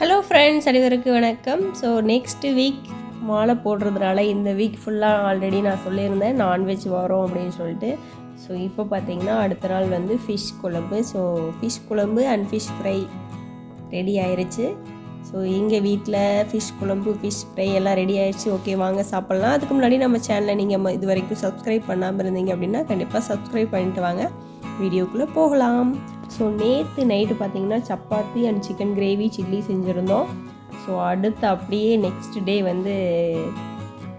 Hello friends அனைவருக்கு வணக்கம். So next week மாலை போடுறதுனால இந்த வீக் ஃபுல்லாக ஆல்ரெடி நான் சொல்லியிருந்தேன் நான்வெஜ் வரோம் அப்படின்னு சொல்லிட்டு. ஸோ இப்போ பார்த்தீங்கன்னா அடுத்த நாள் வந்து ஃபிஷ் குழம்பு. ஸோ ஃபிஷ் குழம்பு அண்ட் ஃபிஷ் ஃப்ரை ரெடி ஆயிடுச்சு ஸோ எங்கள் வீட்டில் ஃபிஷ் குழம்பு ஃபிஷ் ஃப்ரை எல்லாம் ரெடி ஆயிடுச்சு ஓகே வாங்க சாப்பிட்லாம். அதுக்கு முன்னாடி நம்ம சேனலை நீங்கள் இது வரைக்கும் சப்ஸ்கிரைப் பண்ணாமல் இருந்தீங்க அப்படின்னா கண்டிப்பாக சப்ஸ்கிரைப் பண்ணிட்டு வாங்க. வீடியோக்குள்ளே போகலாம். ஸோ நேற்று நைட்டு பார்த்தீங்கன்னா chapati and chicken gravy chilli செஞ்சுருந்தோம். So அடுத்து அப்படியே நெக்ஸ்ட் டே வந்து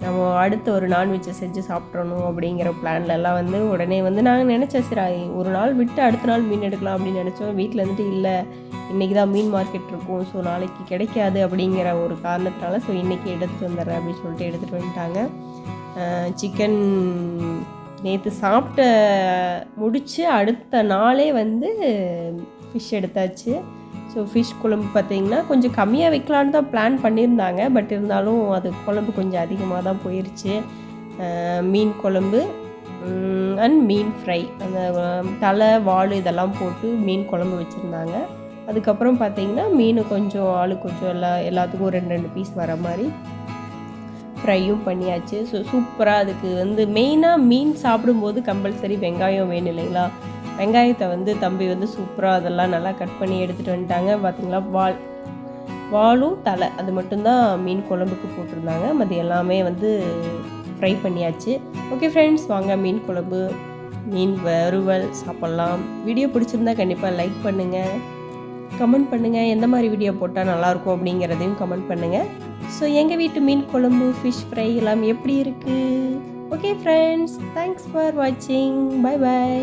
நம்ம அடுத்த ஒரு நான்வெஜ்ஜை செஞ்சு சாப்பிட்றணும் அப்படிங்கிற பிளான்லலாம் வந்து உடனே வந்து நாங்கள் நினச்சேன் சரி ஒரு நாள் விட்டு அடுத்த நாள் மீன் எடுக்கலாம் அப்படின்னு நினச்சோம். வீட்டில் வந்துட்டு இல்லை இன்றைக்கி தான் மீன் மார்க்கெட் இருக்கும் ஸோ நாளைக்கு கிடைக்காது அப்படிங்கிற ஒரு காரணத்தினால ஸோ இன்றைக்கி எடுத்துகிட்டு வந்துடுறேன் அப்படின்னு சொல்லிட்டு எடுத்துகிட்டு வந்துட்டாங்க. சிக்கன் நேற்று சாப்பிட்ட முடித்து அடுத்த நாளே வந்து ஃபிஷ் எடுத்தாச்சு. ஸோ ஃபிஷ் குழம்பு பார்த்திங்கன்னா கொஞ்சம் கம்மியாக வைக்கலான்னு தான் பிளான் பண்ணியிருந்தாங்க. பட் இருந்தாலும் அது குழம்பு கொஞ்சம் அதிகமாக தான் போயிடுச்சு மீன் குழம்பு அண்ட் மீன் ஃப்ரை அந்த தலை வாள் இதெல்லாம் போட்டு மீன் குழம்பு வச்சுருந்தாங்க. அதுக்கப்புறம் பார்த்திங்கன்னா மீன் கொஞ்சம் ஆளு கொஞ்சம் எல்லா எல்லாத்துக்கும் ரெண்டு ரெண்டு பீஸ் வர மாதிரி ஃப்ரையும் பண்ணியாச்சு. ஸோ சூப்பராக அதுக்கு வந்து மெயினாக மீன் சாப்பிடும்போது கம்பல்சரி வெங்காயம் வேணும் இல்லைங்களா? வெங்காயத்தை வந்து தம்பி வந்து சூப்பராக அதெல்லாம் நல்லா கட் பண்ணி எடுத்துகிட்டு வந்துட்டாங்க. பார்த்தீங்களா வால் வாலும் தலை அது மட்டும்தான் மீன் குழம்புக்கு போட்டிருந்தாங்க. மற்ற எல்லாமே வந்து ஃப்ரை பண்ணியாச்சு. ஓகே ஃப்ரெண்ட்ஸ் வாங்க மீன் குழம்பு மீன் வறுவல் சாப்பிட்லாம். வீடியோ பிடிச்சிருந்தா கண்டிப்பாக லைக் பண்ணுங்கள் கமெண்ட் பண்ணுங்கள் எந்த மாதிரி வீடியோ போட்டால் நல்லாயிருக்கும் அப்படிங்கிறதையும் கமெண்ட் பண்ணுங்கள் ஸோ எங்கள் வீட்டு மீன் குழம்பு ஃபிஷ் ஃப்ரை எல்லாம் எப்படி இருக்குது ஓகே ஃப்ரெண்ட்ஸ் தேங்க்ஸ் ஃபார் வாட்சிங் பை பாய்